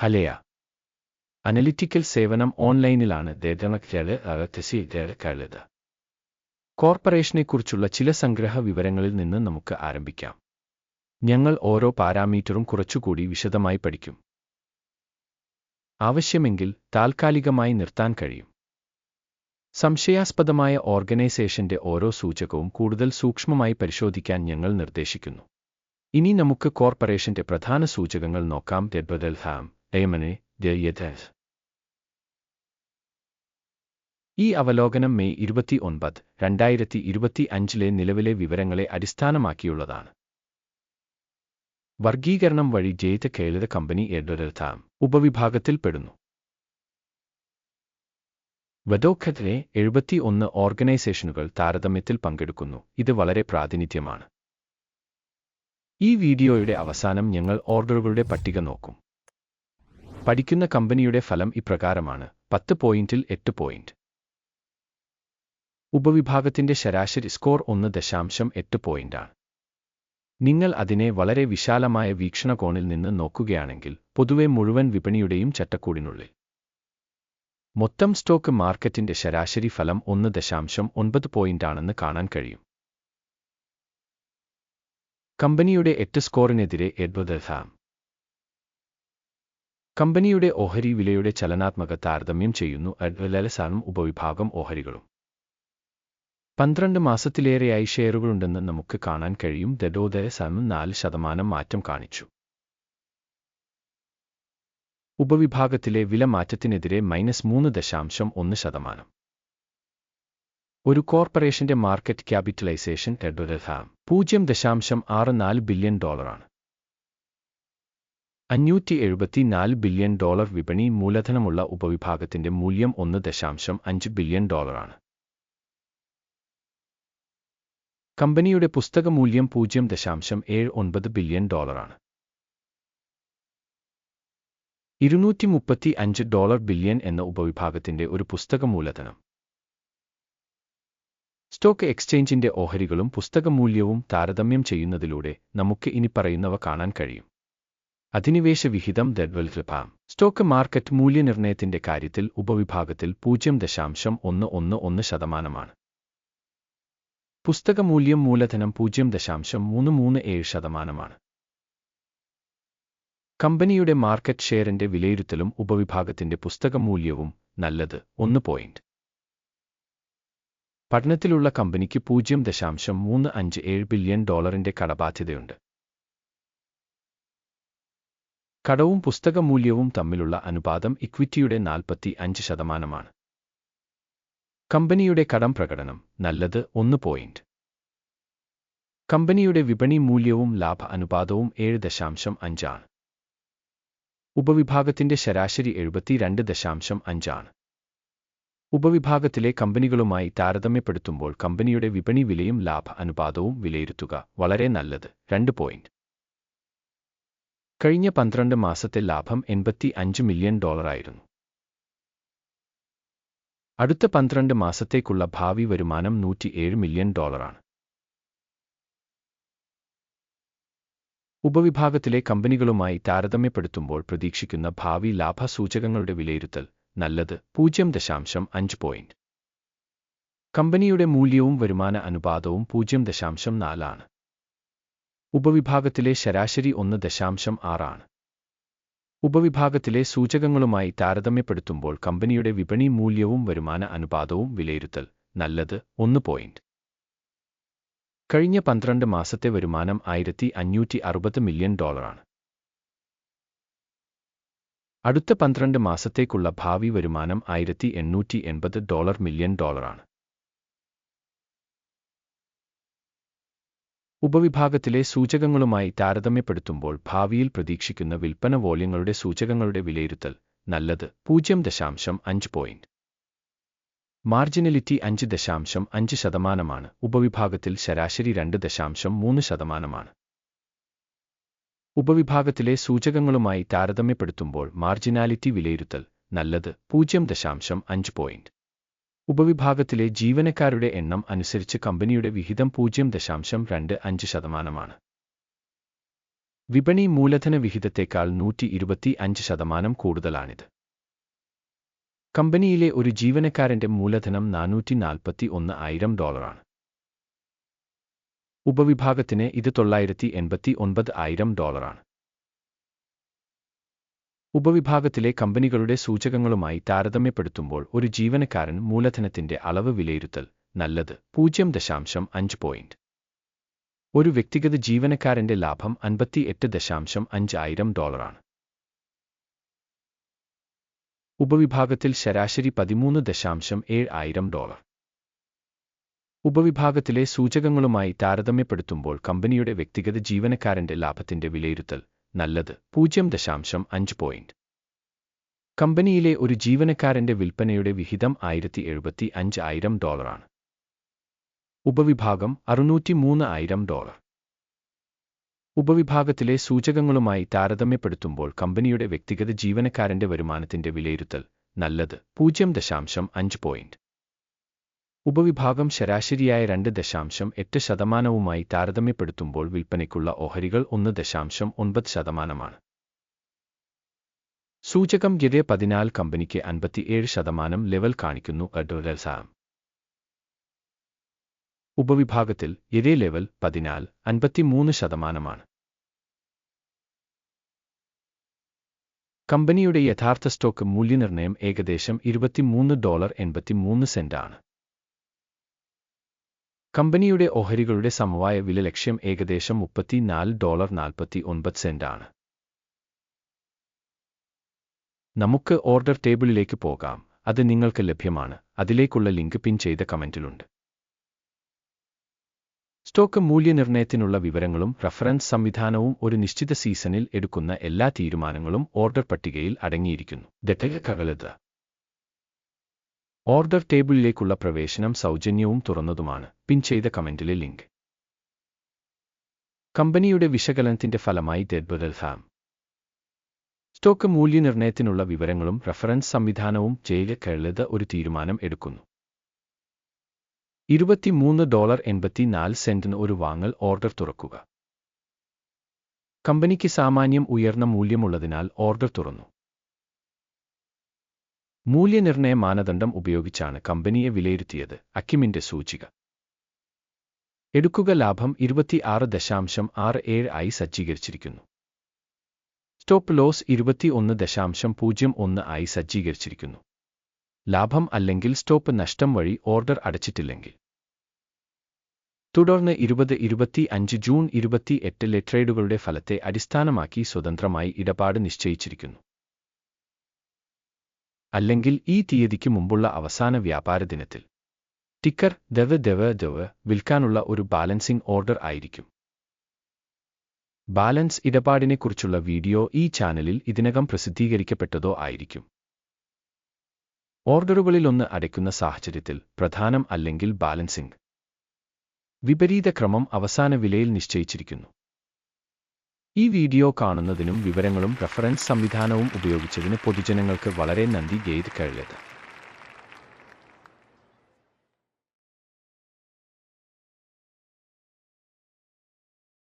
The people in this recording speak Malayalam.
ഹലയ. അനലിറ്റിക്കൽ സേവനം ഓൺലൈനിലാണ് ദേടക്കേളത് കോർപ്പറേഷനെക്കുറിച്ചുള്ള ചില സംഗ്രഹ വിവരങ്ങളിൽ നിന്ന് നമുക്ക് ആരംഭിക്കാം. ഞങ്ങൾ ഓരോ പാരാമീറ്ററും കുറച്ചുകൂടി വിശദമായി പഠിക്കും. ആവശ്യമെങ്കിൽ താൽക്കാലികമായി നിർത്താൻ കഴിയും. സംശയാസ്പദമായ ഓർഗനൈസേഷന്റെ ഓരോ സൂചകവും കൂടുതൽ സൂക്ഷ്മമായി പരിശോധിക്കാൻ ഞങ്ങൾ നിർദ്ദേശിക്കുന്നു. ഇനി നമുക്ക് കോർപ്പറേഷന്റെ പ്രധാന സൂചകങ്ങൾ നോക്കാം. ഡെഡ്ബദൽ ഹാം. ഡയമനെ ഡയഥസ് ഈ അവലോകനം മെയ് ഇരുപത്തി ഒൻപത് രണ്ടായിരത്തി ഇരുപത്തി അഞ്ചിലെ നിലവിലെ വിവരങ്ങളെ അടിസ്ഥാനമാക്കിയുള്ളതാണ്. വർഗീകരണം വഴി ജയിത കേളിത കമ്പനി എഡ്വരൽഥാം ഉപവിഭാഗത്തിൽപ്പെടുന്നു. വദോഖത്തിലെ എഴുപത്തി ഒന്ന് ഓർഗനൈസേഷനുകൾ താരതമ്യത്തിൽ പങ്കെടുക്കുന്നു. ഇത് വളരെ പ്രാതിനിധ്യമാണ്. ഈ വീഡിയോയുടെ അവസാനം ഞങ്ങൾ ഓർഡറുകളുടെ പട്ടിക നോക്കും. പഠിക്കുന്ന കമ്പനിയുടെ ഫലം ഇപ്രകാരമാണ്. പത്ത് പോയിന്റിൽ എട്ട് പോയിന്റ്. ഉപവിഭാഗത്തിന്റെ ശരാശരി സ്കോർ ഒന്ന് ദശാംശം എട്ട് പോയിന്റാണ്. നിങ്ങൾ അതിനെ വളരെ വിശാലമായ വീക്ഷണകോണിൽ നിന്ന് നോക്കുകയാണെങ്കിൽ പൊതുവെ മുഴുവൻ വിപണിയുടെയും ചട്ടക്കൂടിനുള്ളിൽ. മൊത്തം സ്റ്റോക്ക് മാർക്കറ്റിന്റെ ശരാശരി ഫലം ഒന്ന് ദശാംശം ഒൻപത് പോയിന്റാണെന്ന് കാണാൻ കഴിയും. കമ്പനിയുടെ എട്ട് സ്കോറിനെതിരെ എഡ്വദാം കമ്പനിയുടെ ഓഹരി വിലയുടെ ചലനാത്മക താരതമ്യം ചെയ്യുന്നു. ലലസാനും ഉപവിഭാഗം ഓഹരികളും. പന്ത്രണ്ട് മാസത്തിലേറെയായി ഷെയറുകളുണ്ടെന്ന് നമുക്ക് കാണാൻ കഴിയും. ദഡോദരസാനും നാല് ശതമാനം മാറ്റം കാണിച്ചു. ഉപവിഭാഗത്തിലെ വില മാറ്റത്തിനെതിരെ മൈനസ് മൂന്ന് ദശാംശം ഒന്ന് ശതമാനം. ഒരു കോർപ്പറേഷന്റെ മാർക്കറ്റ് ക്യാപിറ്റലൈസേഷൻ ടെഡോദ പൂജ്യം ദശാംശം ആറ് നാല് ബില്യൺ ഡോളറാണ്. അഞ്ഞൂറ്റി എഴുപത്തിനാല് ബില്യൺ ഡോളർ വിപണി മൂലധനമുള്ള ഉപവിഭാഗത്തിന്റെ മൂല്യം ഒന്ന് ദശാംശം അഞ്ച് ബില്യൺ ഡോളറാണ്. കമ്പനിയുടെ പുസ്തക മൂല്യം പൂജ്യം ദശാംശം ഏഴ് ഒൻപത് ബില്യൺ ഡോളറാണ്. ഇരുന്നൂറ്റി മുപ്പത്തി അഞ്ച് ഡോളർ ബില്യൺ എന്ന ഉപവിഭാഗത്തിന്റെ ഒരു പുസ്തക മൂലധനം. സ്റ്റോക്ക് എക്സ്ചേഞ്ചിന്റെ ഓഹരികളും പുസ്തക മൂല്യവും താരതമ്യം ചെയ്യുന്നതിലൂടെ നമുക്ക് ഇനി പറയുന്നവ കാണാൻ കഴിയും. അധിനിവേശ വിഹിതം ദഡ്വൽപാം സ്റ്റോക്ക് മാർക്കറ്റ് മൂല്യനിർണയത്തിന്റെ കാര്യത്തിൽ ഉപവിഭാഗത്തിൽ പൂജ്യം ദശാംശം ഒന്ന് ഒന്ന് ഒന്ന് ശതമാനമാണ്. പുസ്തക മൂല്യം മൂലധനം പൂജ്യം ദശാംശം മൂന്ന് മൂന്ന് ഏഴ് ശതമാനമാണ്. കമ്പനിയുടെ മാർക്കറ്റ് ഷെയറിന്റെ വിലയിരുത്തലും ഉപവിഭാഗത്തിന്റെ പുസ്തക മൂല്യവും നല്ലത് ഒന്ന് പോയിന്റ്. പഠനത്തിലുള്ള കമ്പനിക്ക് പൂജ്യം ദശാംശം മൂന്ന് അഞ്ച് ഏഴ് ബില്യൺ ഡോളറിന്റെ കടബാധ്യതയുണ്ട്. കടവും പുസ്തകമൂല്യവും തമ്മിലുള്ള അനുപാതം ഇക്വിറ്റിയുടെ നാൽപ്പത്തി അഞ്ച് ശതമാനമാണ്. കമ്പനിയുടെ കടം പ്രകടനം നല്ലത് ഒന്ന് പോയിന്റ്. കമ്പനിയുടെ വിപണി മൂല്യവും ലാഭ അനുപാതവും ഏഴ് ദശാംശം അഞ്ചാണ് ഉപവിഭാഗത്തിന്റെ ശരാശരി എഴുപത്തിരണ്ട് ദശാംശം അഞ്ചാണ് ഉപവിഭാഗത്തിലെ കമ്പനികളുമായി താരതമ്യപ്പെടുത്തുമ്പോൾ കമ്പനിയുടെ വിപണി വിലയും ലാഭ അനുപാതവും വിലയിരുത്തുക വളരെ നല്ലത് രണ്ട് പോയിന്റ്. കഴിഞ്ഞ പന്ത്രണ്ട് മാസത്തെ ലാഭം എൺപത്തി അഞ്ച് മില്യൺ ഡോളറായിരുന്നു. അടുത്ത പന്ത്രണ്ട് മാസത്തേക്കുള്ള ഭാവി വരുമാനം നൂറ്റിയേഴ് മില്യൺ ഡോളറാണ്. ഉപവിഭാഗത്തിലെ കമ്പനികളുമായി താരതമ്യപ്പെടുത്തുമ്പോൾ പ്രതീക്ഷിക്കുന്ന ഭാവി ലാഭ സൂചകങ്ങളുടെ വിലയിരുത്തൽ നല്ലത് പൂജ്യം ദശാംശം അഞ്ച് പോയിന്റ്. കമ്പനിയുടെ മൂല്യവും വരുമാന അനുപാതവും പൂജ്യം ദശാംശം നാലാണ് ഉപവിഭാഗത്തിലെ ശരാശരി ഒന്ന് ദശാംശം ആറാണ് ഉപവിഭാഗത്തിലെ സൂചകങ്ങളുമായി താരതമ്യപ്പെടുത്തുമ്പോൾ കമ്പനിയുടെ വിപണി മൂല്യവും വരുമാന അനുപാതവും വിലയിരുത്തൽ നല്ലത് ഒന്ന് പോയിന്റ് കഴിഞ്ഞ പന്ത്രണ്ട് മാസത്തെ വരുമാനം ആയിരത്തി അഞ്ഞൂറ്റി അറുപത് മില്യൺ ഡോളറാണ് അടുത്ത പന്ത്രണ്ട് മാസത്തേക്കുള്ള ഭാവി വരുമാനം ആയിരത്തി എണ്ണൂറ്റി എൺപത് ഡോളർ മില്യൺ ഡോളറാണ് ഉപവിഭാഗത്തിലെ സൂചകങ്ങളുമായി താരതമ്യപ്പെടുത്തുമ്പോൾ ഭാവിയിൽ പ്രതീക്ഷിക്കുന്ന വിൽപ്പന വോള്യങ്ങളുടെ സൂചകങ്ങളുടെ വിലയിരുത്തൽ നല്ലത്. പൂജ്യം ദശാംശം അഞ്ച് പോയിന്റ് മാർജിനലിറ്റി അഞ്ച് ദശാംശം അഞ്ച് ശതമാനമാണ്. ഉപവിഭാഗത്തിൽ ശരാശരി രണ്ട് ദശാംശം മൂന്ന് ശതമാനമാണ്. ഉപവിഭാഗത്തിലെ സൂചകങ്ങളുമായി താരതമ്യപ്പെടുത്തുമ്പോൾ മാർജിനാലിറ്റി വിലയിരുത്തൽ നല്ലത്. പൂജ്യം ദശാംശം അഞ്ച് പോയിന്റ് ഉപവിഭാഗത്തിലെ ജീവനക്കാരുടെ എണ്ണം അനുസരിച്ച് കമ്പനിയുടെ വിഹിതം പൂജ്യം ദശാംശം രണ്ട് അഞ്ച് ശതമാനമാണ്. വിപണി മൂലധന വിഹിതത്തേക്കാൾ നൂറ്റി ഇരുപത്തി അഞ്ച് ശതമാനം കൂടുതലാണിത്. കമ്പനിയിലെ ഒരു ജീവനക്കാരന്റെ മൂലധനം നാനൂറ്റി നാൽപ്പത്തി ഒന്ന് ആയിരം ഡോളറാണ്. ഉപവിഭാഗത്തിന് ഇത് തൊള്ളായിരത്തി എൺപത്തി ഒൻപത് ആയിരം ഡോളറാണ്. ഉപവിഭാഗത്തിലെ കമ്പനികളുടെ സൂചകങ്ങളുമായി താരതമ്യപ്പെടുത്തുമ്പോൾ ഒരു ജീവനക്കാരൻ മൂലധനത്തിന്റെ അളവ് വിലയിരുത്തൽ നല്ലത്. പൂജ്യം ദശാംശം അഞ്ച് പോയിന്റ് ഒരു വ്യക്തിഗത ജീവനക്കാരന്റെ ലാഭം അൻപത്തി എട്ട് ദശാംശം അഞ്ച് ആയിരം ഡോളറാണ് ഉപവിഭാഗത്തിൽ ശരാശരി പതിമൂന്ന് ദശാംശം ഏഴ് ആയിരം ഡോളർ ഉപവിഭാഗത്തിലെ സൂചകങ്ങളുമായി താരതമ്യപ്പെടുത്തുമ്പോൾ കമ്പനിയുടെ വ്യക്തിഗത ജീവനക്കാരന്റെ ലാഭത്തിന്റെ വിലയിരുത്തൽ നല്ലത്. പൂജ്യം ദശാംശം അഞ്ച് പോയിന്റ് കമ്പനിയിലെ ഒരു ജീവനക്കാരന്റെ വിൽപ്പനയുടെ വിഹിതം ആയിരത്തി എഴുപത്തി അഞ്ച് ആയിരം ഡോളറാണ്. ഉപവിഭാഗം അറുന്നൂറ്റി മൂന്ന് ആയിരം ഡോളർ. ഉപവിഭാഗത്തിലെ സൂചകങ്ങളുമായി താരതമ്യപ്പെടുത്തുമ്പോൾ കമ്പനിയുടെ വ്യക്തിഗത ജീവനക്കാരന്റെ വരുമാനത്തിന്റെ വിലയിരുത്തൽ നല്ലത്. പൂജ്യം ദശാംശം അഞ്ച് പോയിന്റ് ഉപവിഭാഗം ശരാശരിയായ രണ്ട് ദശാംശം എട്ട് ശതമാനവുമായി താരതമ്യപ്പെടുത്തുമ്പോൾ വിൽപ്പനയ്ക്കുള്ള ഓഹരികൾ ഒന്ന് ദശാംശം ഒൻപത് ശതമാനമാണ്. സൂചകം ഗിരെ പതിനാല് കമ്പനിക്ക് അൻപത്തിയേഴ് ശതമാനം ലെവൽ കാണിക്കുന്നു അഡോലസാം ഉപവിഭാഗത്തിൽ ഇതേ ലെവൽ പതിനാല് അൻപത്തിമൂന്ന് ശതമാനമാണ്. കമ്പനിയുടെ യഥാർത്ഥ സ്റ്റോക്ക് മൂല്യനിർണയം ഏകദേശം ഇരുപത്തിമൂന്ന് ഡോളർ എൺപത്തിമൂന്ന് സെന്റാണ് കമ്പനിയുടെ ഓഹരികളുടെ സമവായ വില ലക്ഷ്യം ഏകദേശം മുപ്പത്തിനാല് ഡോളർ നാൽപ്പത്തി ഒൻപത് സെന്റാണ് നമുക്ക് ഓർഡർ ടേബിളിലേക്ക് പോകാം. അത് നിങ്ങൾക്ക് ലഭ്യമാണ്. അതിലേക്കുള്ള ലിങ്ക് പിൻ ചെയ്ത കമന്റിലുണ്ട്. സ്റ്റോക്ക് മൂല്യനിർണയത്തിനുള്ള വിവരങ്ങളും റഫറൻസ് സംവിധാനവും ഒരു നിശ്ചിത സീസണിൽ എടുക്കുന്ന എല്ലാ തീരുമാനങ്ങളും ഓർഡർ പട്ടികയിൽ അടങ്ങിയിരിക്കുന്നു. ദട്ടകകളത് ഓർഡർ ടേബിളിലേക്കുള്ള പ്രവേശനം സൗജന്യവും തുറന്നതുമാണ്. പിൻ ചെയ്ത കമന്റിലെ ലിങ്ക്. കമ്പനിയുടെ വിശകലനത്തിന്റെ ഫലമായി ഡെഡ്ബദൽഹാം സ്റ്റോക്ക് മൂല്യനിർണയത്തിനുള്ള വിവരങ്ങളും റഫറൻസ് സംവിധാനവും ചെയ്ത് കേളത് ഒരു തീരുമാനം എടുക്കുന്നു. ഇരുപത്തിമൂന്ന് ഡോളർ എൺപത്തിനാല് സെന്റിന് ഒരു വാങ്ങൽ ഓർഡർ തുറക്കുക. കമ്പനിക്ക് സാമാന്യം ഉയർന്ന മൂല്യമുള്ളതിനാൽ ഓർഡർ തുറന്നു. മൂല്യനിർണയ മാനദണ്ഡം ഉപയോഗിച്ചാണ് കമ്പനിയെ വിലയിരുത്തിയത് അക്കിമിന്റെ സൂചിക. എടുക്കുക ലാഭം ഇരുപത്തിയാറ് ദശാംശം ആറ് ഏഴ് ആയി സജ്ജീകരിച്ചിരിക്കുന്നു. സ്റ്റോപ്പ് ലോസ് ഇരുപത്തിയൊന്ന് ദശാംശം പൂജ്യം ഒന്ന് ആയി സജ്ജീകരിച്ചിരിക്കുന്നു. ലാഭം അല്ലെങ്കിൽ സ്റ്റോപ്പ് നഷ്ടം വഴി ഓർഡർ അടച്ചിട്ടില്ലെങ്കിൽ. തുടർന്ന് ഇരുപത് ഇരുപത്തി അഞ്ച് ജൂൺ ഇരുപത്തി എട്ടിലെ ട്രേഡുകളുടെ ഫലത്തെ അടിസ്ഥാനമാക്കി സ്വതന്ത്രമായി ഇടപാട് നിശ്ചയിച്ചിരിക്കുന്നു. അല്ലെങ്കിൽ ഈ തീയതിക്ക് മുമ്പുള്ള അവസാന വ്യാപാര ദിനത്തിൽ. ടിക്കർ ദവ് ദവ് ദവ് വിൽക്കാനുള്ള ഒരു ബാലൻസിംഗ് ഓർഡർ ആയിരിക്കും. ബാലൻസ് ഇടപാടിനെക്കുറിച്ചുള്ള വീഡിയോ ഈ ചാനലിൽ ഇതിനകം പ്രസിദ്ധീകരിക്കപ്പെട്ടതോ ആയിരിക്കും. ഓർഡറുകളിലൊന്ന് അടയ്ക്കുന്ന സാഹചര്യത്തിൽ പ്രധാനം അല്ലെങ്കിൽ ബാലൻസിംഗ്. വിപരീത ക്രമം അവസാന വിലയിൽ നിശ്ചയിച്ചിരിക്കുന്നു. ഈ വീഡിയോ കാണുന്നതിനും വിവരങ്ങളും റഫറൻസ് സംവിധാനവും ഉപയോഗിച്ചതിന് പൊതുജനങ്ങൾക്ക് വളരെ നന്ദി ഗെയ്ത് കഴിയത്